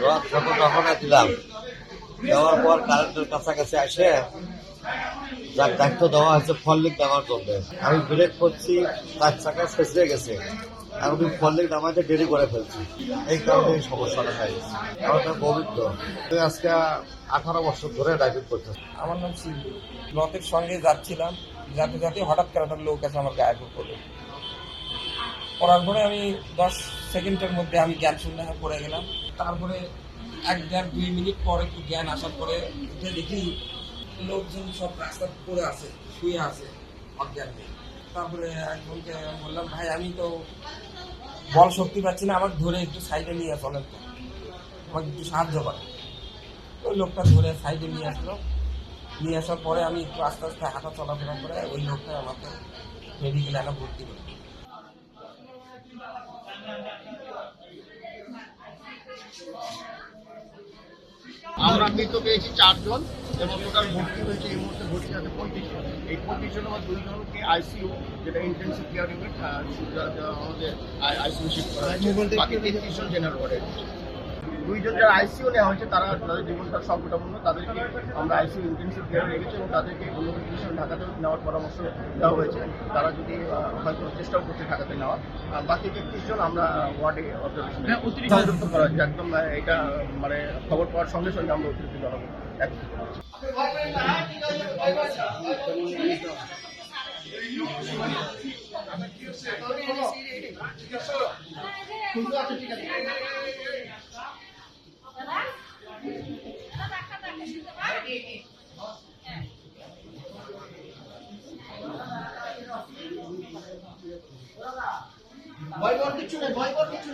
রথ যখন রওনা দিলাম দেওয়ার পর কারেন্টের কাছাকাছি আসে যার দায়িত্ব দেওয়া হয়েছে, ফল ফললিক নামার জন্য। আমি ব্রেক করছি, তার চাকা ছেঁচড়ে গেছে। আমি ফললিক নামাতে দেরি করে ফেলছি। এই কারণে এই সমস্যাটা হয় আমার নাম গোবিন্দ আজকে আঠারো বছর ধরে ড্রাইভিং করতেছি। আমার নাম সিন্ধু। রথের সঙ্গে যাচ্ছিলাম। যাতে যাতে হঠাৎ করে একটা লোক আছে আমার গায়ে উপর পড়ার পরে আমি দশ সেকেন্ডের মধ্যে আমি জ্ঞান শূন্য হয়ে পড়ে গেলাম। তারপরে এক দেড় দুই মিনিট পরে একটু জ্ঞান আসার পরে উঠে দেখি লোকজন সব রাস্তা পড়ে আছে, শুয়ে আছে, অজ্ঞান। তারপরে একজনকে বললাম, ভাই, আমি তো বল শক্তি পাচ্ছি না, আমাকে ধরে একটু সাইডে নিয়ে চলেন তো আমাকে একটু সাহায্য করে। ওই লোকটা ধরে সাইডে নিয়ে আসলো। নিয়ে আসার পরে আমি একটু আস্তে আস্তে হাঁটা চলাফেরা করে ওই লোকটা আমাকে মেডিকেল এনে ভর্তি করে। আমরা মৃত পেয়েছি চারজন। এবং টোটাল ভর্তি হয়েছে এই মুহূর্তে ভর্তি আছে পঁয়ত্রিশ জন। এই পঁয়ত্রিশ জনের মধ্যে দুইজনকে আইসিইউ যেটা ইন্টেন্সিভ কেয়ার ইউনিট আমাদের আইসিইউ শিফট করা হয়েছে। বাকি তেত্রিশ জন জেনারেল ওয়ার্ডে দুইজন যারা আইসিইউ নেওয়া হয়েছে তারা তাদের জীবনটা সংকটাপন্ন তাদেরকে আমরা আইসিইউ ইন্টেন্সিভ কেয়ার রেখেছি এবং তাদেরকে অন্য মেডিকেশন ঢাকাতে নেওয়ার পরামর্শ দেওয়া হয়েছে। তারা যদি হয়তো চেষ্টাও করছে ঢাকাতে নেওয়া আর বাকি তেত্রিশ জন আমরা ওয়ার্ডে অবজারভেশন সংযুক্ত করা হয়েছে একদম এটা মানে খবর পাওয়ার সঙ্গে সঙ্গে আমরা অতিরিক্ত জনগণ একত্রিত করেছি। ভয় পাওয়ার কিছু নেই ভয় পাওয়ার কিছু